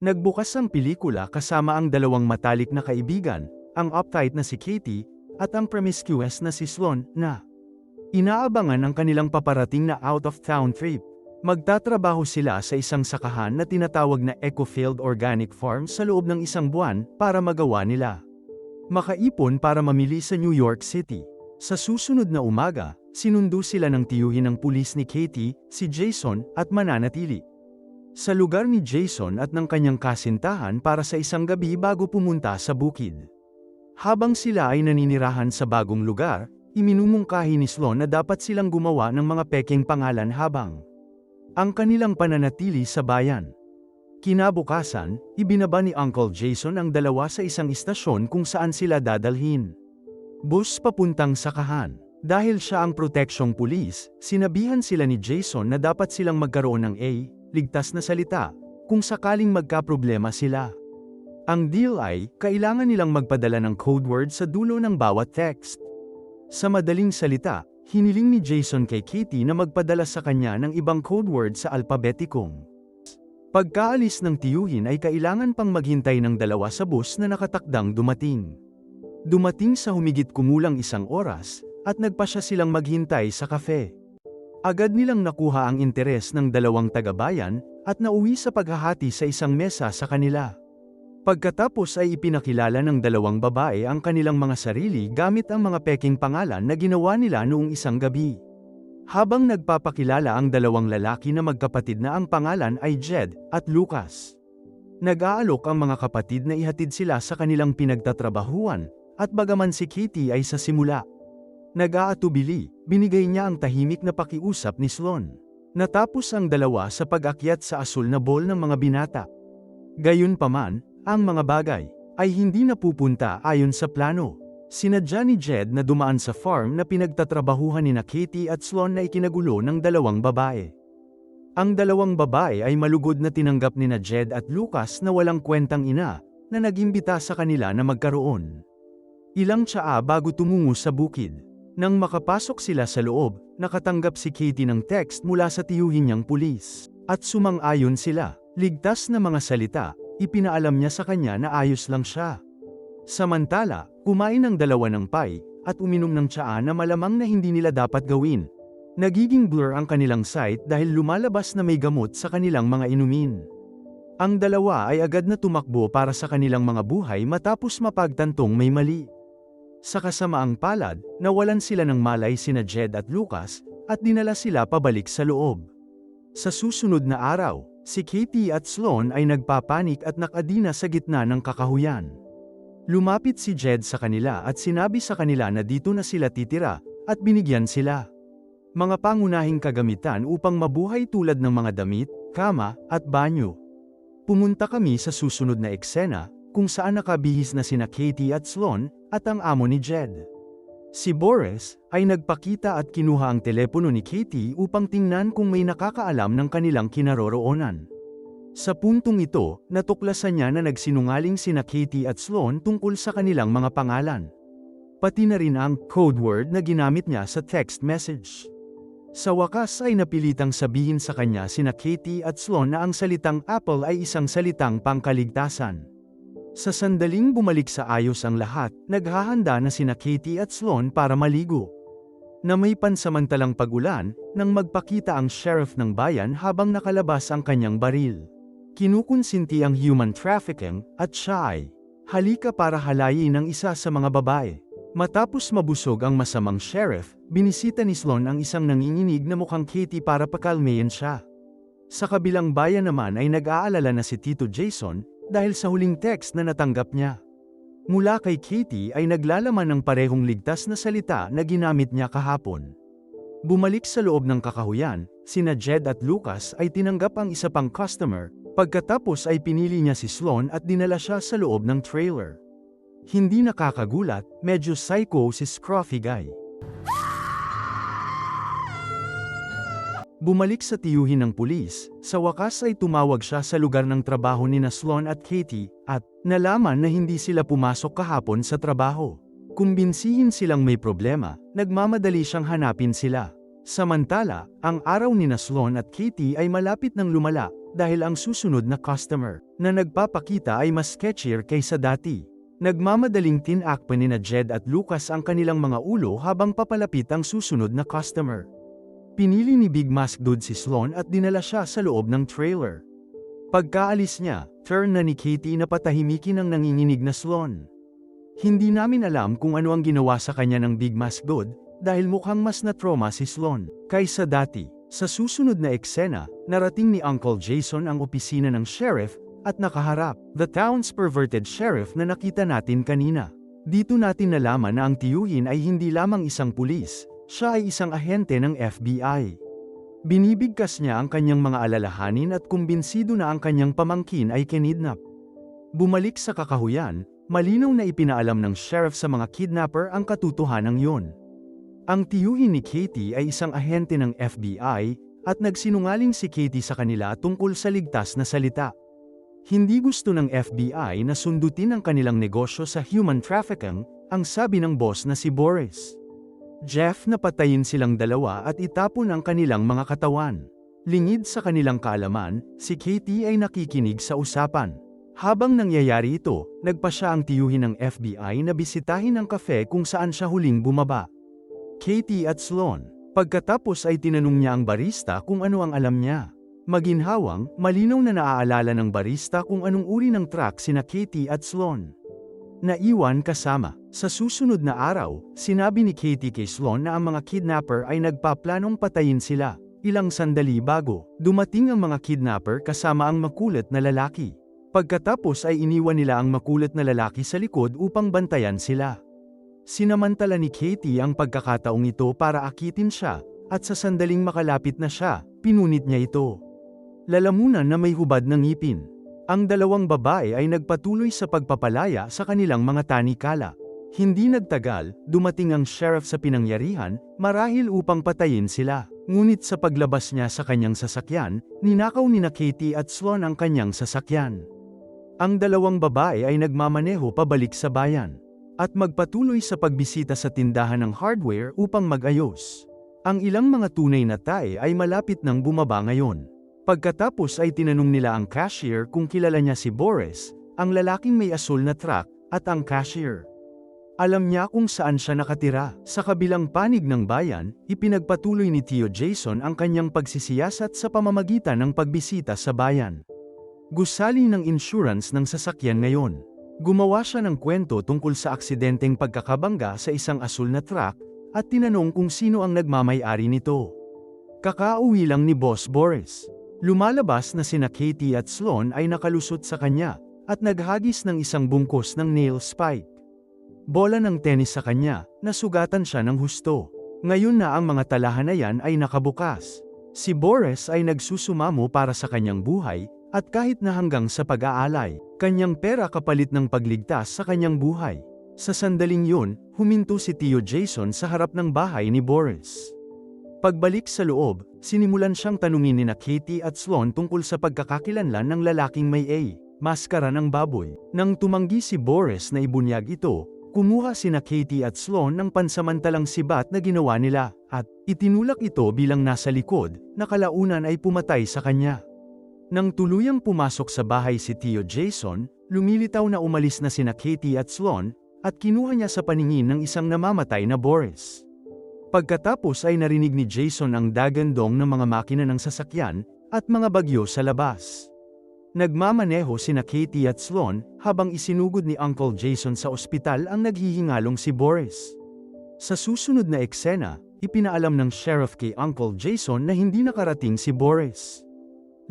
Nagbukas ang pelikula kasama ang dalawang matalik na kaibigan, ang uptight na si Katie, at ang promiscuous na si Sloan, na inaabangan ang kanilang paparating na out-of-town trip. Magtatrabaho sila sa isang sakahan na tinatawag na Ecofield Organic Farm sa loob ng isang buwan para magawa nila. Makaipon para mamili sa New York City. Sa susunod na umaga, sinundo sila ng tiyuhin ng pulis ni Katie, si Jason, at mananatili. Sa lugar ni Jason at ng kanyang kasintahan para sa isang gabi bago pumunta sa bukid. Habang sila ay naninirahan sa bagong lugar, iminumungkahi ni Sloan na dapat silang gumawa ng mga peking pangalan habang ang kanilang pananatili sa bayan. Kinabukasan, ibinaba ni Uncle Jason ang dalawa sa isang istasyon kung saan sila dadalhin. Bus papuntang sakahan. Dahil siya ang proteksyong pulis, sinabihan sila ni Jason na dapat silang magkaroon ng A, ligtas na salita, kung sakaling magkaproblema sila. Ang deal ay, kailangan nilang magpadala ng code word sa dulo ng bawat text. Sa madaling salita, hiniling ni Jason kay Katie na magpadala sa kanya ng ibang code word sa alpabetikong. Pagkaalis ng tiyuhin ay kailangan pang maghintay ng dalawa sa bus na nakatakdang dumating. Dumating sa humigit kumulang isang oras, at nagpa siya silang maghintay sa kafe. Agad nilang nakuha ang interes ng dalawang tagabayan, at nauwi sa paghahati sa isang mesa sa kanila. Pagkatapos ay ipinakilala ng dalawang babae ang kanilang mga sarili gamit ang mga peking pangalan na ginawa nila noong isang gabi. Habang nagpapakilala ang dalawang lalaki na magkapatid na ang pangalan ay Jed at Lucas. Nag-aalok ang mga kapatid na ihatid sila sa kanilang pinagtatrabahuan, at bagaman si Katie ay sa simula. Nag-aatubili, binigay niya ang tahimik na pakiusap ni Sloan. Natapos ang dalawa sa pag-akyat sa asul na ball ng mga binata. Gayunpaman, ang mga bagay ay hindi napupunta ayon sa plano. Sinadya ni Jed na dumaan sa farm na pinagtatrabahuhan ni na Katie at Sloan na ikinagulo ng dalawang babae. Ang dalawang babae ay malugod na tinanggap ni na Jed at Lucas na walang kwentang ina, na nagimbita sa kanila na magkaroon. Ilang tsaa bago tumungo sa bukid. Nang makapasok sila sa loob, nakatanggap si Katie ng text mula sa tiyuhin niyang pulis. At sumang-ayon sila, ligtas na mga salita, ipinaalam niya sa kanya na ayos lang siya. Samantala, kumain ang dalawa ng pie, at uminom ng tsaa na malamang na hindi nila dapat gawin. Nagiging blur ang kanilang sight dahil lumalabas na may gamot sa kanilang mga inumin. Ang dalawa ay agad na tumakbo para sa kanilang mga buhay matapos mapagtantong may mali. Sa kasamaang palad, nawalan sila ng malay sina Jed at Lucas, at dinala sila pabalik sa loob. Sa susunod na araw, si Katie at Sloan ay nagpapanik at nakadina sa gitna ng kakahuyan. Lumapit si Jed sa kanila at sinabi sa kanila na dito na sila titira, at binigyan sila. Mga pangunahing kagamitan upang mabuhay tulad ng mga damit, kama, at banyo. Pumunta kami sa susunod na eksena, kung saan nakabihis na sina Katie at Sloan, at ang amo ni Jed. Si Boris, ay nagpakita at kinuha ang telepono ni Katie upang tingnan kung may nakakaalam ng kanilang kinaroroonan. Sa puntong ito, natuklasan niya na nagsinungaling sina Katie at Sloan tungkol sa kanilang mga pangalan. Pati na rin ang code word na ginamit niya sa text message. Sa wakas ay napilitang sabihin sa kanya sina Katie at Sloan na ang salitang Apple ay isang salitang pangkaligtasan. Sa sandaling bumalik sa ayos ang lahat, naghahanda na sina Katie at Sloan para maligo. Na may pansamantalang pagulan, nang magpakita ang sheriff ng bayan habang nakalabas ang kanyang baril. Kinukonsinti ang human trafficking, at siya ay, halika para halayin ang isa sa mga babae. Matapos mabusog ang masamang sheriff, binisita ni Sloan ang isang nanginginig na mukhang Katie para pakalmayan siya. Sa kabilang bayan naman ay nag-aalala na si Tito Jason, dahil sa huling text na natanggap niya. Mula kay Katie ay naglalaman ng parehong ligtas na salita na ginamit niya kahapon. Bumalik sa loob ng kakahuyan, sina Jed at Lucas ay tinanggap ang isa pang customer, pagkatapos ay pinili niya si Sloan at dinala siya sa loob ng trailer. Hindi nakakagulat, medyo psycho si Scruffy Guy. Bumalik sa tiyuhin ng pulis, sa wakas ay tumawag siya sa lugar ng trabaho ni na Sloan at Katie, at nalaman na hindi sila pumasok kahapon sa trabaho. Kumbinsihin silang may problema, nagmamadali siyang hanapin sila. Samantala, ang araw ni na Sloan at Katie ay malapit ng lumala, dahil ang susunod na customer na nagpapakita ay mas sketchier kaysa dati. Nagmamadaling tinakpan ni na Jed at Lucas ang kanilang mga ulo habang papalapit ang susunod na customer. Pinili ni Big Mask Dude si Sloan at dinala siya sa loob ng trailer. Pagkaalis niya, turn na ni Katie na patahimikin ang nanginginig na Sloan. Hindi namin alam kung ano ang ginawa sa kanya ng Big Mask Dude, dahil mukhang mas na-trauma si Sloan kaysa dati. Sa susunod na eksena, narating ni Uncle Jason ang opisina ng sheriff at nakaharap, the town's perverted sheriff na nakita natin kanina. Dito natin nalaman na ang tiyuhin ay hindi lamang isang pulis, siya ay isang ahente ng FBI. Binibigkas niya ang kanyang mga alalahanin at kumbinsido na ang kanyang pamangkin ay kinidnap. Bumalik sa kakahuyan, malinaw na ipinaalam ng sheriff sa mga kidnapper ang katotohanan yon. Ang tiyuhin ni Katie ay isang ahente ng FBI, at nagsinungaling si Katie sa kanila tungkol sa ligtas na salita. Hindi gusto ng FBI na sundutin ang kanilang negosyo sa human trafficking, ang sabi ng boss na si Boris. Jeff na patayin silang dalawa at itapon ang kanilang mga katawan. Lingid sa kanilang kaalaman, si Katie ay nakikinig sa usapan. Habang nangyayari ito, nagpa siya ang tiyuhin ng FBI na bisitahin ang kafe kung saan siya huling bumaba. Katie at Sloan. Pagkatapos ay tinanong niya ang barista kung ano ang alam niya. Maginhawang, malinaw na naaalala ng barista kung anong uri ng truck sina Katie at Sloan. Naiwan kasama. Sa susunod na araw, sinabi ni Katie kay Sloan na ang mga kidnapper ay nagpaplanong patayin sila. Ilang sandali bago, dumating ang mga kidnapper kasama ang makulit na lalaki. Pagkatapos ay iniwan nila ang makulit na lalaki sa likod upang bantayan sila. Sinamantala ni Katie ang pagkakataong ito para akitin siya, at sa sandaling makalapit na siya, pinunit niya ito. Lalamunan na may hubad ng ngipin. Ang dalawang babae ay nagpatuloy sa pagpapalaya sa kanilang mga tanikala. Hindi nagtagal, dumating ang sheriff sa pinangyarihan, marahil upang patayin sila. Ngunit sa paglabas niya sa kanyang sasakyan, ninakaw ni na Katie at Sloan ang kanyang sasakyan. Ang dalawang babae ay nagmamaneho pabalik sa bayan. At magpatuloy sa pagbisita sa tindahan ng hardware upang magayos. Ang ilang mga tunay na tae ay malapit nang bumaba ngayon. Pagkatapos ay tinanong nila ang cashier kung kilala niya si Boris, ang lalaking may asul na truck, at ang cashier. Alam niya kung saan siya nakatira. Sa kabilang panig ng bayan, ipinagpatuloy ni Tio Jason ang kanyang pagsisiyasat sa pamamagitan ng pagbisita sa bayan. Gusali ng insurance ng sasakyan ngayon. Gumawa siya ng kwento tungkol sa aksidenteng pagkakabangga sa isang asul na truck, at tinanong kung sino ang nagmamay-ari nito. Kakauwi lang ni Boss Boris. Lumalabas na sina Katie at Sloan ay nakalusot sa kanya, at naghagis ng isang bungkos ng nail spike bola ng tennis sa kanya, nasugatan siya ng husto. Ngayon na ang mga talahan na yan ay nakabukas. Si Boris ay nagsusumamo para sa kanyang buhay, at kahit na hanggang sa pag-aalay, kanyang pera kapalit ng pagligtas sa kanyang buhay. Sa sandaling yun, huminto si Tio Jason sa harap ng bahay ni Boris. Pagbalik sa loob, sinimulan siyang tanungin ni na Katie at Sloan tungkol sa pagkakakilanlan ng lalaking may A, maskara ng baboy. Nang tumanggi si Boris na ibunyag ito, Kumuha sina Katie at Sloan ng pansamantalang sibat na ginawa nila, at itinulak ito bilang nasa likod, na kalaunan ay pumatay sa kanya. Nang tuluyang pumasok sa bahay si Tio Jason, lumilitaw na umalis na sina Katie at Sloan, at kinuha niya sa paningin ng isang namamatay na Boris. Pagkatapos ay narinig ni Jason ang dagandong ng mga makina ng sasakyan, at mga bagyo sa labas. Nagmamaneho sina Katie at Sloan, habang isinugod ni Uncle Jason sa ospital ang naghihingalong si Boris. Sa susunod na eksena, ipinaalam ng sheriff kay Uncle Jason na hindi nakarating si Boris.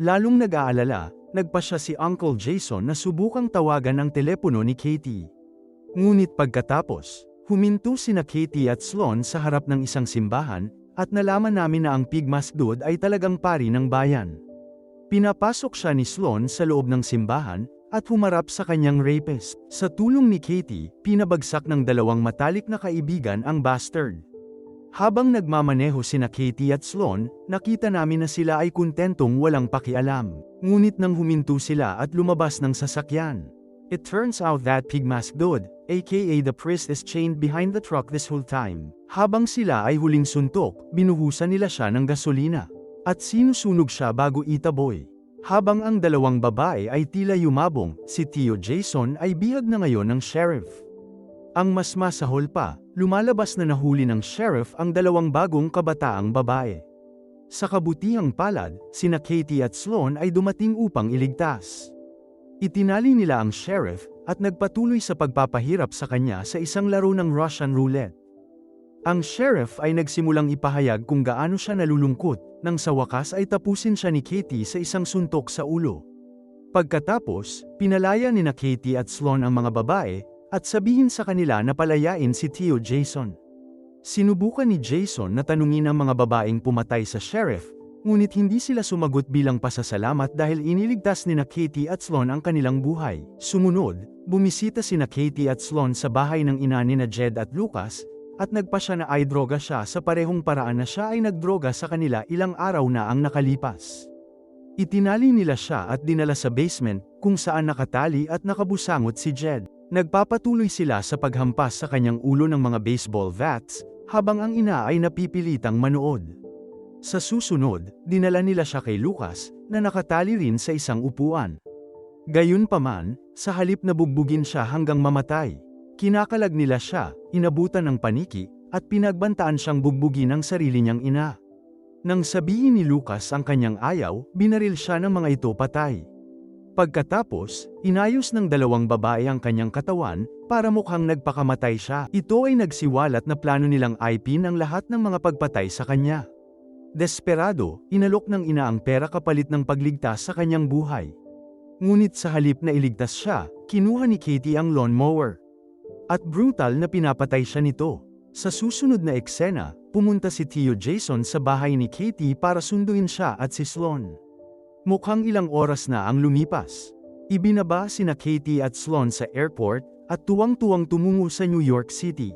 Lalong nag-aalala, nagpa siya si Uncle Jason na subukang tawagan ang telepono ni Katie. Ngunit pagkatapos, huminto sina Katie at Sloan sa harap ng isang simbahan, at nalaman namin na ang pigmas dude ay talagang pari ng bayan. Pinapasok siya ni Sloan sa loob ng simbahan, at humarap sa kanyang rapist. Sa tulong ni Katie, pinabagsak ng dalawang matalik na kaibigan ang bastard. Habang nagmamaneho sina Katie at Sloan, nakita namin na sila ay kontentong walang pakialam. Ngunit nang huminto sila at lumabas ng sasakyan. It turns out that Pigmask Dude, aka the priest is chained behind the truck this whole time. Habang sila ay huling suntok, binuhusan nila siya ng gasolina. At sinusunog siya bago itaboy. Habang ang dalawang babae ay tila yumabong, si Tio Jason ay bihag na ngayon ng sheriff. Ang mas masahol pa, lumalabas na nahuli ng sheriff ang dalawang bagong kabataang babae. Sa kabutihang palad, sina Katie at Sloan ay dumating upang iligtas. Itinali nila ang sheriff at nagpatuloy sa pagpapahirap sa kanya sa isang laro ng Russian roulette. Ang sheriff ay nagsimulang ipahayag kung gaano siya nalulungkot, nang sa wakas ay tapusin siya ni Katie sa isang suntok sa ulo. Pagkatapos, pinalaya ni na Katie at Sloan ang mga babae, at sabihin sa kanila na palayain si Tio Jason. Sinubukan ni Jason na tanungin ang mga babaeng pumatay sa sheriff, ngunit hindi sila sumagot bilang pasasalamat dahil iniligtas ni na Katie at Sloan ang kanilang buhay. Sumunod, bumisita si na Katie at Sloan sa bahay ng ina ni na Jed at Lucas, at nagpa siya na ay droga siya sa parehong paraan na siya ay nagdroga sa kanila ilang araw na ang nakalipas. Itinali nila siya at dinala sa basement, kung saan nakatali at nakabusangot si Jed. Nagpapatuloy sila sa paghampas sa kanyang ulo ng mga baseball bats, habang ang ina ay napipilitang manood. Sa susunod, dinala nila siya kay Lucas, na nakatali rin sa isang upuan. Gayunpaman, sa halip na bugbugin siya hanggang mamatay, kinakalag nila siya, inabutan ng paniki, at pinagbantaan siyang bugbugin ng sarili niyang ina. Nang sabihin ni Lucas ang kanyang ayaw, binaril siya ng mga ito patay. Pagkatapos, inayos ng dalawang babae ang kanyang katawan, para mukhang nagpakamatay siya. Ito ay nagsiwalat na plano nilang IP ng lahat ng mga pagpatay sa kanya. Desperado, inalok ng ina ang pera kapalit ng pagligtas sa kanyang buhay. Ngunit sa halip na iligtas siya, kinuha ni Katie ang lawnmower. At brutal na pinapatay siya nito. Sa susunod na eksena, pumunta si Tio Jason sa bahay ni Katie para sunduin siya at si Sloan. Mukhang ilang oras na ang lumipas. Ibinaba sina Katie at Sloan sa airport, at tuwang-tuwang tumungo sa New York City.